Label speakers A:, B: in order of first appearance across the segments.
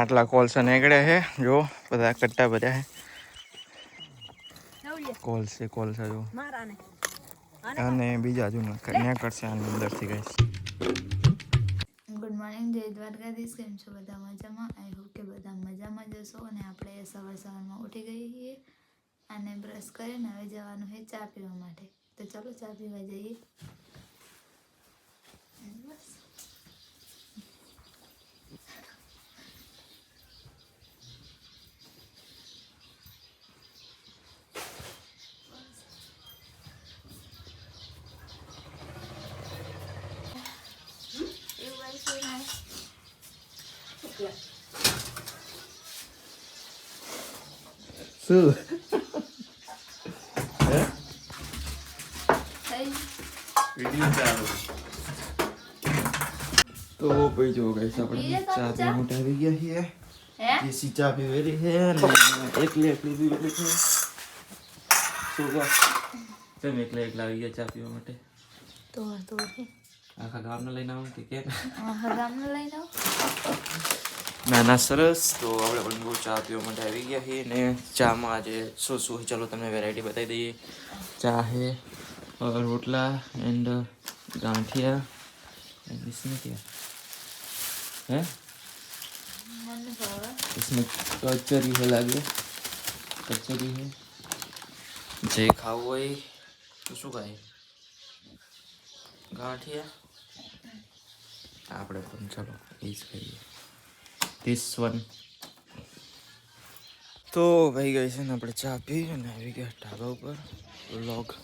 A: આટલા કોલસા નીકળ્યા છે જો બધા કટ્ટા ભર્યા છે કોલસે કોલસા જો. અને બીજા હજુ કરશે આની અંદરથી ગઈ
B: ગુડ મોર્નિંગ જય દ્વારકાધીશ. કેમ છો? બધા મજામાં? આઈ હોપ કે બધા મજામાં જશો અને આપણે સવાર સવારમાં ઉઠી ગઈ છીએ. અને બ્રશ કરીને હવે જવાનું છે ચા પીવા માટે. તો ચાલો ચા પીવા જઈએ. બસ.
A: શું તો ભાઈ જો ગાઈસ આપણે ચા પીવા માટે આવી ગયા છીએ.
B: હે?
A: દેશી ચા પીવેલી છે અને એકલી એકલી પીવેલી છે. શું તમે એકલા એકલા આવી ગયા ચા પીવા માટે?
B: તો તો
A: આખા ગામને લઈને આવું કે
B: આખા ગામને લઈને આવો?
A: ના ના સરસ તો આપણે પણ બહુ ચા પીવા માટે આવી ગયા છીએ ને ચામાં આજે શું શું છે ચલો તમને વેરાયટી બતાવી દઈએ ચા है और रोटला एंड गांठिया एंड इसमें क्या है
B: મને ભાવે
A: इसमें कचरी है लागे कचरी है જે ખાવું હોય તો શું ખાય ગાંઠિયા આપણે પણ ચલો એ જ ખાઈએ ધીસ વન તો ભાઈ ગઈ છે ને આપણે ચા પી અને આવી ગયા ઢાબા ઉપર. વ્લોગ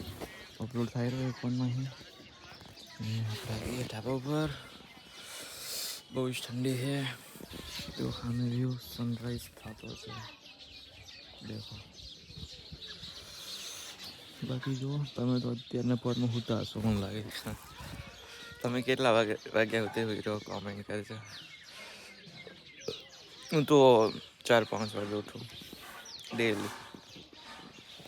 A: અપલોડ થઈ રહ્યો ફોનમાં અહીં. આવી ગયા ઢાબા ઉપર. બહુ જ ઠંડી છે. તો સામે વ્યૂ સનરાઈઝ થતો છે. દેખો. બાકી જુઓ, તમે તો અત્યારના પોરમાં હોતા હશો, મને લાગે છે. તમે કેટલા વાગે વાગ્યા હોતે હોય રહ્યો કોમેન્ટ કરજો હું તો ચાર પાંચ વાગે ઉઠું. ડેલી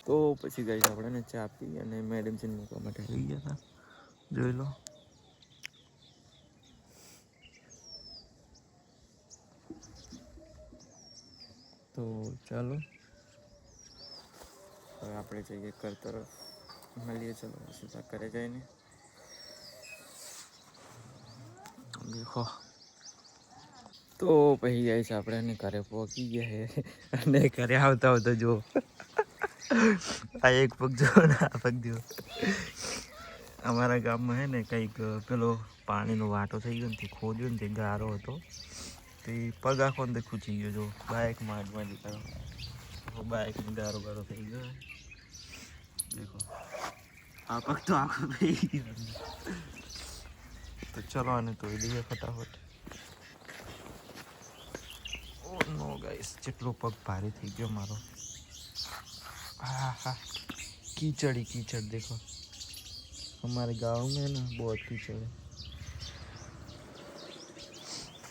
A: તો પછી ગઈ ને ચા પી અને મેડિસિન મૂકવા માટે આવી ગયા હતા. જોઈ લો. તો ચાલો. હવે આપણે જઈએ ઘર તરફ. મળીએ ચલો. સીધા ઘરે જઈને. દેખો. તો પછી જાય છે આપણે એને ઘરે પહોંચી ગયા છે. અને ઘરે આવતા આવતા જો આ એક પગ જો ને આ પગ જો અમારા ગામમાં હે ને કંઈક પેલો પાણીનો વાટો થઈ ગયો ને તે ખોદ્યો ને તે ગારો હતો. તે પગ આખો ને ખૂચી ગયો જો બાઇક માંડમાં દીકરો બાઇકનો ગારો ગારો થઈ ગયો. દેખો. આ પગ તો આખો થઈ ગયો. તો ચલો આને તો દઈએ ફટાફટ. ગાઈસ જેટલો પગ ભારે થઈ ગયો મારો હા હા कीचड़ ही कीचड़ देखो हमारे गांव में ना बहुत कीचड़ है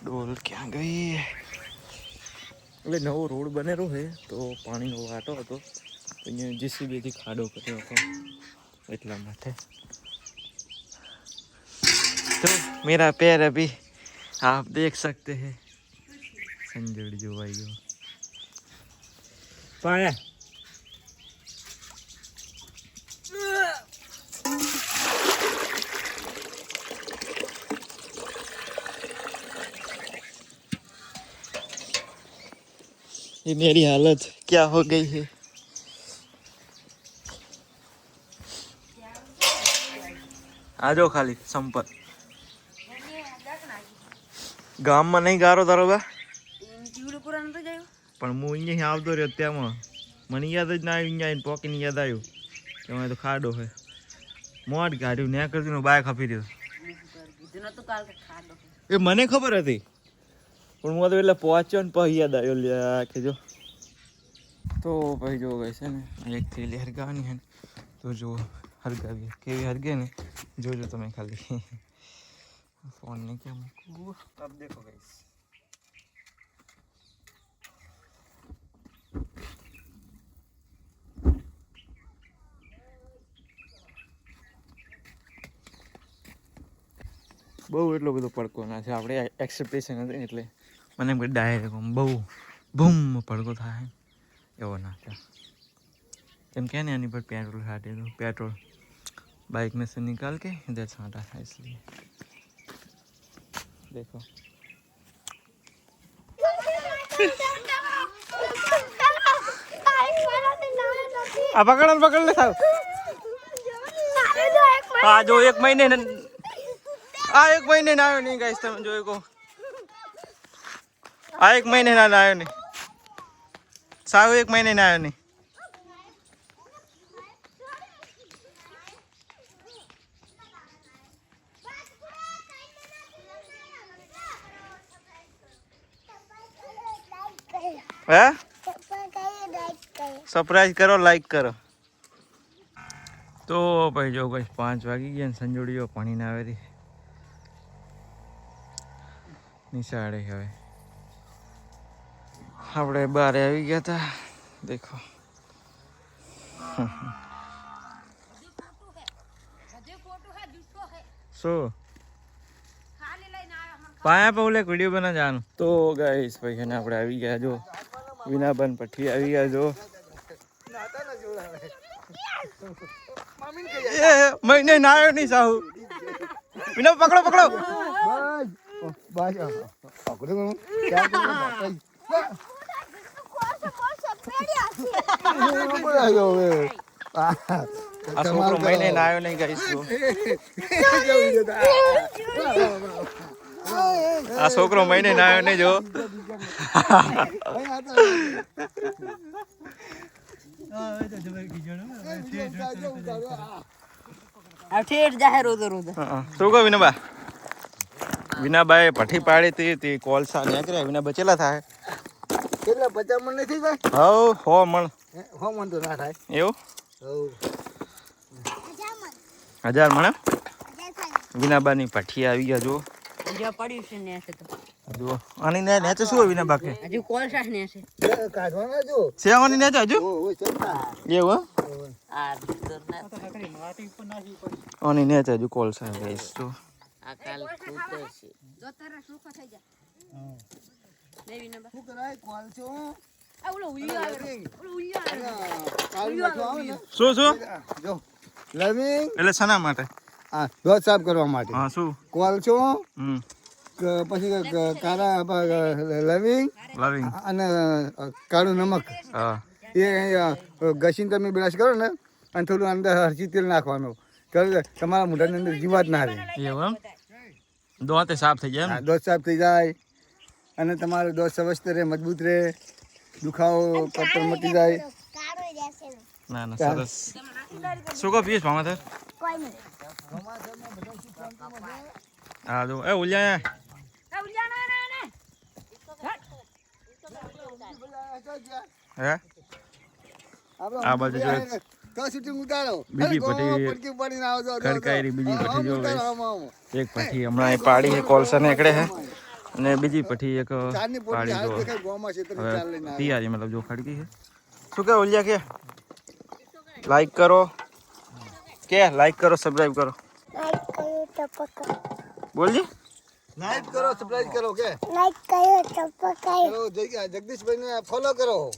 A: ડોલ ક્યાં ગઈ એટલે નવો રોડ બનેલો છે તો પાણીનો વાટો હતો તો અહીંયા જેસીબીથી ખાડો કર્યો હતો એટલા માટે तो मेरा पैर अभी आप देख सकते हैं संजड़ जो भाई जो पाया ये मेरी हालत क्या हो गई है आ जाओ खाली संपर्क ગામમાં નહીં ગારો તારો બા પણ હું અહીંયા આવતો રહ્યો ત્યાંમાં મને યાદ જ ના આવ્યું, અહીંયા પોકીને યાદ આવ્યું કે અમે તો ખાડો છે. મોટ કાઢ્યું ને કરતી બાય ખપી રહ્યો. એ મને ખબર હતી. પણ હું તો એટલે પહોંચ્યો ને પછી યાદ આવ્યો. લ્યા કે જો. તો ભાઈ જો ગઈ છે ને એક થેલી હરગાવાની હે તો જો હરગાવી કેવી હરગે ને, જોજો તમે ખાલી. ફોન ને કેમ દેખો ગાઈસ બહુ એટલો બધો પડકો ના છે આપણે એક્સપેક્ટેશન હતી ને એટલે મને એમ કે ડાયરેક્ટ આમ બહુ બૂમ પડકો થાય એવો ના થાય એમ કે ને એની પર पेट्रोल खाते तो पेट्रोल बाइक में से निकाल के इधर छांटा था इसलिए देखो આ પકડ ને પકડ લે સાવ આ જો એક મહિને ને આ એક મહિને ના આવ્યો નહીં ગાઈસ તમે જોઈ કો આ એક મહિને ના આવ્યો નહીં. સાવ એક મહિને ના આવ્યો નહીં. હે? સરપ્રાઈઝ કરો લાઈક કરો. તો ભાઈ જો ભાઈ પાંચ વાગી ગયા ને પાણી ના આવે રી નિશાળે હવે. આપણે બહાર આવી ગયા હતા દેખો. શું? પાયા પૌલે વીડિયો બના જવાનું. તો ગાઈસ ભાઈ એને આપણે આવી ગયા, જો. વિનાબન પઠી આવી ગયા, જો. મહિને નાયો નહીં સાહુ. વિના પકડો પકડો. આ છોકરો મહિને ના આવ્યો નહીં ગાઈસ જો આ છોકરો મહિને ના આવ્યો નહીં જો
C: આ ઠેઠ જાહેર રોદો રોદો
A: હા, શું કહો વિનાબા વિનાબાએ પઠી પાડી હતી તે કોલસા નીકળ્યા વિના બચેલા થાય?
D: કેટલા પચાસ મણ નથી થાય
A: હવ હો મણ.
D: હો મણ તો ના થાય.
A: એવું?
D: હવ.
A: હજાર મણ વિનાબાની ભઠ્ઠી આવી ગયા જો
C: જ્યાં પડ્યું છે ને છે
A: આની ને નેચે શું હોય વિનાબા કે?
C: હજુ કોલ ને છે
D: કાઢવાના જો.
A: સેવાની નેચે હજુ?
D: ઓ ઓ ચલતા
A: એવું
C: આ દૂર ના
A: આની નેચે હજુ કોલસા ગઈશ તો
C: કાલ ખૂટે છે જો તારા સુખો થઈ જા લેવી નંબર
D: શું કરાય કોલ છો
C: આ ઓલો ઉલ્યો આવે ઓલો ઉલ્યો આવે
A: શું શું
D: જો લવિંગ
A: એટલે સના માટે
D: હા દોત સાફ કરવા માટે
A: હા શું
D: કોલ છો
A: હમ
D: પછી કારા લવિંગ
A: લવિંગ
D: અને કાળું નમક
A: હા
D: એ ઘસીને તમે બ્રશ કરો ને અને થોડું અંદર હરચી તેલ નાખવાનું કરે તમારા મોઢાની અંદર જીવાત ના રહે
A: એવું એમ દોતે સાફ થઈ જાય
D: દોત સાફ થઈ જાય. અને તમારો દોત સ્વસ્થ રહે મજબૂત રહે. દુખાવો પટ્ટો મટી જાય.
A: ના ના સરસ. શું કહો પીશ મામા સર હા જો એ ઉલ્યા
C: આ ઉલ્યો ના ના ના.
A: હે? આ બાજુ જો એક
D: તો શૂટિંગ ઉતારો
A: બીજી
D: અરે,
A: પટ્ટી
D: ગોમાં પડકી પડીને આવજો, આવજો,
A: ખડકાયેલી બીજી
D: આવજો.
A: પટ્ટી જો
D: આમ ઉતારો,
A: guys.
D: આમ, આમ.
A: એક પઠી હમણાં એ પાડી છે કોલસા નીકળે છે અને બીજી પઠી એક
D: ચારની પોટલી
A: પાડી
D: હાલ
A: જો.
D: દેખાય, ગોમાં છે, તમે ચાલ લઈને
A: હવે
D: આવ્યા.
A: પિયારી મતલબ જો ખડકી છે. શું કે ઉલ્યા કે? લાઈક કરો. કે લાઈક કરો સબસ્ક્રાઇબ કરો. બોલજી?
D: લાઈક કરો સબસ્ક્રાઇબ કરો કે?
E: લાઈક કરો ટપકાય
D: કરો જગ- જગદીશભાઈને ફોલો કરો.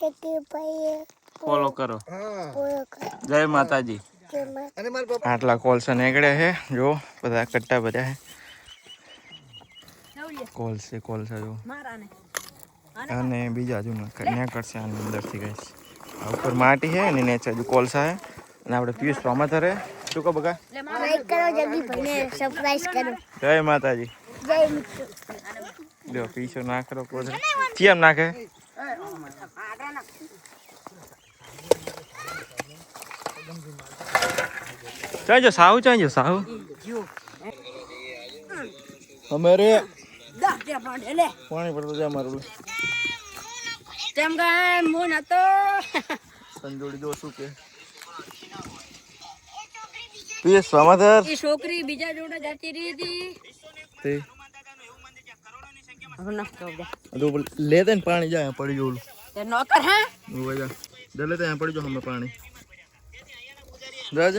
E: કે ભાઈ
A: ફોલો કરો.
D: હા.
E: પૂરો કરો.
A: જય માતાજી.
E: કે માં
D: અને મારા પપ્પા
A: આટલા કોલસા નીકળ્યા છે જો બધા કટ્ટા બધા છે કોલસે કોલસા જો.
C: મારા ને
A: અને બીજા હજુ નીકળશે આની અંદરથી ગઈશ આ ઉપર માટી છે એની નીચે હજુ કોલસા છે અને આપણે પિયુષ પામાતર છે શું કહો બકા?
E: લાઈક કરો જલ્દી ભાઈને સરપ્રાઈઝ કરો.
A: જય માતાજી.
E: જય મિત્રો.
A: જો પીછો ના કરો કોઈ ચિયમ નાખે? સાવ ચાંજો સાવ અમારે
C: દસ તે પાંડે લે
A: પાણી પડતું જાય મારું
C: તેમ ગાય મોન હતો.
A: સંજોડી જો શું કે? પીએસ પામાતર
C: એ છોકરી બીજા જોડે જતી રહી હતી.
A: તે? લેતે પાણી જાય પડી
C: તે નોકર હા?
A: દલે ત્યાં પડી જો હમણાં પાણી. રાજ?